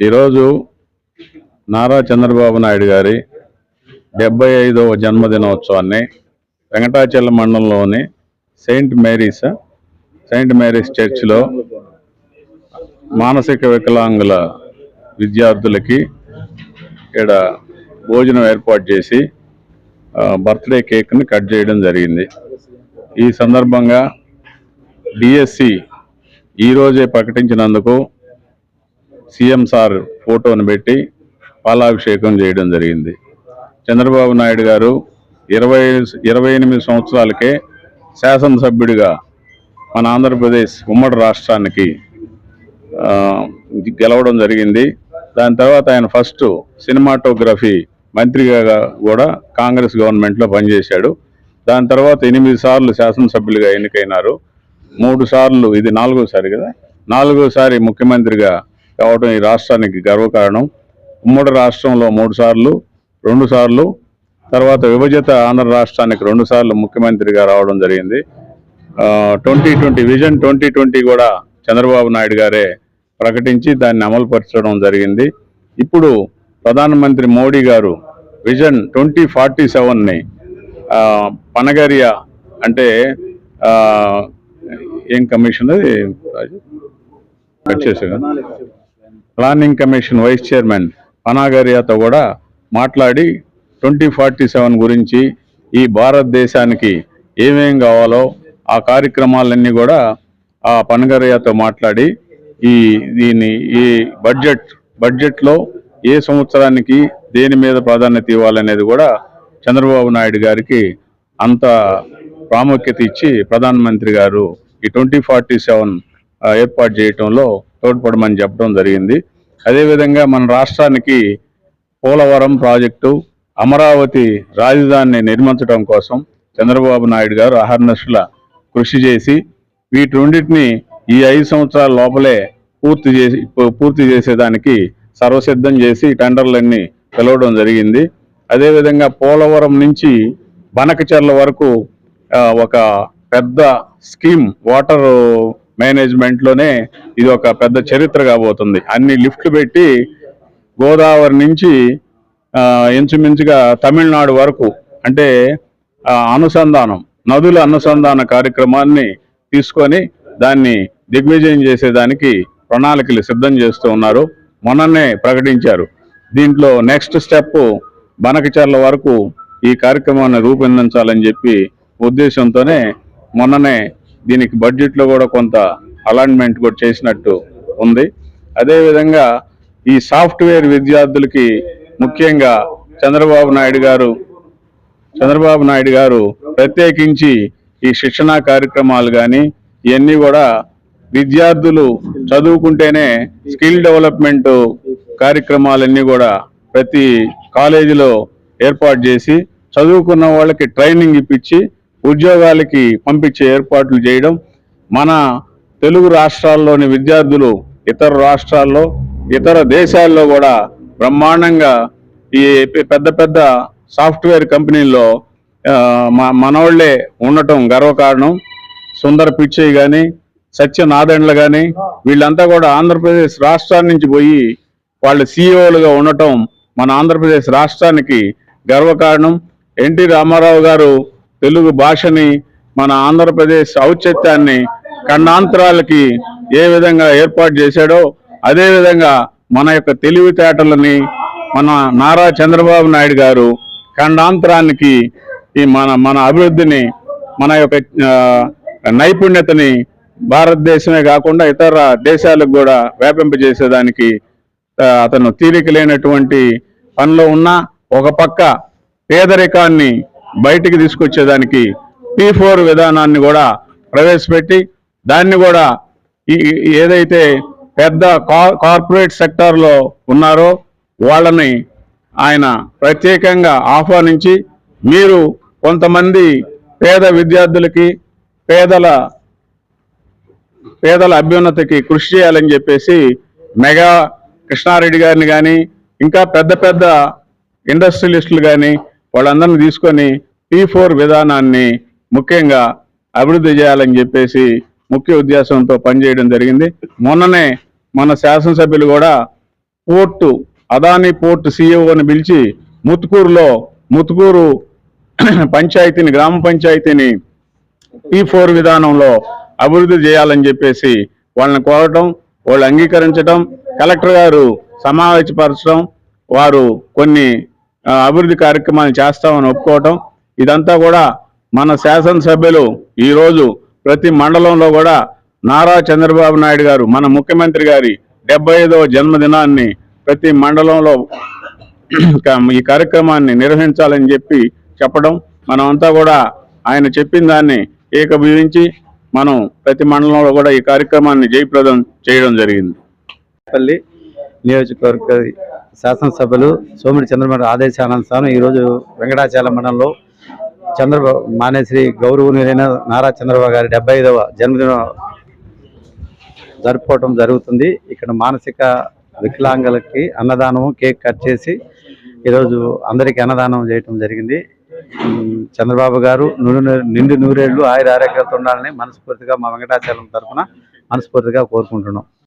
ఈరోజు నారా చంద్రబాబు నాయుడు గారి డెబ్బై ఐదవ జన్మదినోత్సవాన్ని వెంకటాచలం మండలంలోని సెయింట్ మేరీస్ సెయింట్ మేరీస్ చర్చిలో మానసిక వికలాంగుల విద్యార్థులకి ఇక్కడ భోజనం ఏర్పాటు చేసి బర్త్డే కేక్ని కట్ చేయడం జరిగింది. ఈ సందర్భంగా డిఎస్సి ఈరోజే ప్రకటించినందుకు సీఎం సార్ ఫోటోను పెట్టి పాలాభిషేకం చేయడం జరిగింది. చంద్రబాబు నాయుడు గారు ఇరవై ఇరవై ఎనిమిది సంవత్సరాలకే శాసనసభ్యుడిగా మన ఆంధ్రప్రదేశ్ ఉమ్మడి రాష్ట్రానికి గెలవడం జరిగింది. దాని తర్వాత ఆయన ఫస్ట్ సినిమాటోగ్రఫీ మంత్రిగా కూడా కాంగ్రెస్ గవర్నమెంట్లో పనిచేశాడు. దాని తర్వాత ఎనిమిది సార్లు శాసనసభ్యులుగా ఎన్నికైనారు. మూడు సార్లు ఇది నాలుగోసారి కదా? నాలుగోసారి ముఖ్యమంత్రిగా కావడం ఈ రాష్ట్రానికి గర్వకారణం. ఉమ్మడి రాష్ట్రంలో మూడు సార్లు రెండు సార్లు తర్వాత విభజిత ఆంధ్ర రాష్ట్రానికి రెండు సార్లు ముఖ్యమంత్రిగా రావడం జరిగింది. Twenty twenty vision twenty twenty కూడా చంద్రబాబు నాయుడు గారే ప్రకటించి దాన్ని అమలుపరచడం జరిగింది. ఇప్పుడు ప్రధానమంత్రి మోడీ గారు విజన్ ట్వంటీ ఫార్టీ సెవెన్ని పనగరియా అంటే ఏం కమిషన్ అది? కట్ చేసాగా ప్లానింగ్ కమిషన్ వైస్ చైర్మన్ పనాగరియాతో కూడా మాట్లాడి ట్వంటీ ఫార్టీ సెవెన్ గురించి ఈ భారతదేశానికి ఏమేం కావాలో ఆ కార్యక్రమాలన్నీ కూడా ఆ పనగరియాతో మాట్లాడి ఈ దీన్ని ఈ బడ్జెట్ బడ్జెట్లో ఏ సంవత్సరానికి దేని మీద ప్రాధాన్యత ఇవ్వాలనేది కూడా చంద్రబాబు నాయుడు గారికి అంత ప్రాముఖ్యత ఇచ్చి ప్రధానమంత్రి గారు ఈ ట్వంటీ ఫార్టీ సెవెన్ ఏర్పాటు చేయటంలో తోడ్పడమని చెప్పడం జరిగింది. అదేవిధంగా మన రాష్ట్రానికి పోలవరం ప్రాజెక్టు అమరావతి రాజధానిని నిర్మించడం కోసం చంద్రబాబు నాయుడు గారు అహర్నశుల కృషి చేసి వీటి రెండింటిని ఈ ఐదు సంవత్సరాల లోపలే పూర్తి చేసి పూర్తి చేసేదానికి సర్వసిద్ధం చేసి టెండర్లన్నీ పిలవడం జరిగింది. అదేవిధంగా పోలవరం నుంచి బనకచర్ల వరకు ఒక పెద్ద స్కీమ్ వాటర్ మేనేజ్మెంట్లోనే ఇది ఒక పెద్ద చరిత్ర కాబోతుంది. అన్ని లిఫ్ట్లు పెట్టి గోదావరి నుంచి ఇంచుమించుగా తమిళనాడు వరకు అంటే అనుసంధానం నదుల అనుసంధాన కార్యక్రమాన్ని తీసుకొని దాన్ని దిగ్విజయం చేసేదానికి ప్రణాళికలు సిద్ధం చేస్తూ ఉన్నారు. మొన్ననే ప్రకటించారు. దీంట్లో నెక్స్ట్ స్టెప్ బనకచర్ల వరకు ఈ కార్యక్రమాన్ని రూపొందించాలని చెప్పి ఉద్దేశంతోనే మొన్ననే దీనికి బడ్జెట్లో కూడా కొంత అలాట్మెంట్ కూడా చేసినట్టు ఉంది. అదేవిధంగా ఈ సాఫ్ట్వేర్ విద్యార్థులకి ముఖ్యంగా చంద్రబాబు నాయుడు గారు చంద్రబాబు నాయుడు గారు ప్రత్యేకించి ఈ శిక్షణా కార్యక్రమాలు కానీ ఇవన్నీ కూడా విద్యార్థులు చదువుకుంటేనే స్కిల్ డెవలప్మెంట్ కార్యక్రమాలన్నీ కూడా ప్రతి కాలేజీలో ఏర్పాటు చేసి చదువుకున్న వాళ్ళకి ట్రైనింగ్ ఇప్పించి ఉద్యోగాలకి పంపించే ఏర్పాట్లు చేయడం మన తెలుగు రాష్ట్రాల్లోని విద్యార్థులు ఇతర రాష్ట్రాల్లో ఇతర దేశాల్లో కూడా బ్రహ్మాండంగా ఈ పెద్ద పెద్ద సాఫ్ట్వేర్ కంపెనీల్లో మనవాళ్ళే మనోళ్ళే ఉండటం గర్వకారణం. సుందర్ పిచ్చయ్య కానీ సత్యనాదెండ్ల కానీ వీళ్ళంతా కూడా ఆంధ్రప్రదేశ్ రాష్ట్రాన్ని నుంచి పోయి వాళ్ళు సీఈఓలుగా ఉండటం మన ఆంధ్రప్రదేశ్ రాష్ట్రానికి గర్వకారణం. ఎన్టీ రామారావు గారు తెలుగు భాషని మన ఆంధ్రప్రదేశ్ ఔచిత్యాన్ని ఖండాంతరాలకి ఏ విధంగా ఏర్పాటు చేశాడో అదేవిధంగా మన యొక్క తెలివితేటలని మన నారా చంద్రబాబు నాయుడు గారు ఖండాంతరానికి ఈ మన మన అభివృద్ధిని మన యొక్క నైపుణ్యతని భారతదేశమే కాకుండా ఇతర దేశాలకు కూడా వ్యాపింపజేసేదానికి అతను తీరిక లేనటువంటి పనిలో ఉన్న ఒక పక్క పేదరికాన్ని బయటికి తీసుకొచ్చేదానికి పీ ఫోర్ విధానాన్ని కూడా ప్రవేశపెట్టి దాన్ని కూడా ఈ ఏదైతే పెద్ద కా- కార్పొరేట్ సెక్టార్లో ఉన్నారో వాళ్ళని ఆయన ప్రత్యేకంగా ఆహ్వానించి మీరు కొంతమంది పేద విద్యార్థులకి పేదల పేదల అభ్యున్నతికి కృషి చేయాలని చెప్పేసి మెగా కృష్ణారెడ్డి గారిని కానీ ఇంకా పెద్ద పెద్ద ఇండస్ట్రియలిస్టులు కానీ వాళ్ళందరిని తీసుకొని పీ ఫోర్ విధానాన్ని ముఖ్యంగా అభివృద్ధి చేయాలని చెప్పేసి ముఖ్య ఉద్దేశంతో పనిచేయడం జరిగింది. మొన్ననే మన శాసనసభ్యులు కూడా పోర్టు అదాని పోర్టు సీఈఓని పిలిచి ముత్తుకూరులో ముత్తుకూరు పంచాయతీని గ్రామ పంచాయతీని పీ ఫోర్ విధానంలో అభివృద్ధి చేయాలని చెప్పేసి వాళ్ళని కోరటం వాళ్ళు అంగీకరించడం కలెక్టర్ గారు సమావేశపరచడం వారు కొన్ని అభివృద్ధి కార్యక్రమాలు చేస్తామని ఒప్పుకోవటం ఇదంతా కూడా మన శాసనసభ్యులు ఈరోజు ప్రతి మండలంలో కూడా నారా చంద్రబాబు నాయుడు గారు మన ముఖ్యమంత్రి గారి డెబ్బై ఐదవ జన్మదినాన్ని ప్రతి మండలంలో ఈ కార్యక్రమాన్ని నిర్వహించాలని చెప్పి చెప్పడం మనమంతా కూడా ఆయన చెప్పిన దాన్ని ఏకభీవించి మనం ప్రతి మండలంలో కూడా ఈ కార్యక్రమాన్ని జయప్రదం చేయడం జరిగింది. పల్లి నియోజకవర్గ శాసనసభ్యులు సోమిడి చంద్రబాబు ఆదేశానుసారం ఈరోజు వెంకటాచలం మండలంలో చంద్రబాబు మానేశ్రీ గౌరవనీయులైన నారా చంద్రబాబు గారి డెబ్బై ఐదవ జన్మదినం జరుపుకోవటం జరుగుతుంది. ఇక్కడ మానసిక వికలాంగులకి అన్నదానం కేక్ కట్ చేసి ఈరోజు అందరికీ అన్నదానం చేయటం జరిగింది. చంద్రబాబు గారు నూనె నిండు నూరేళ్ళు ఆయుర ఆరోగ్యాలతో ఉండాలని మనస్ఫూర్తిగా మా వెంకటాచలం తరఫున మనస్ఫూర్తిగా కోరుకుంటున్నాం.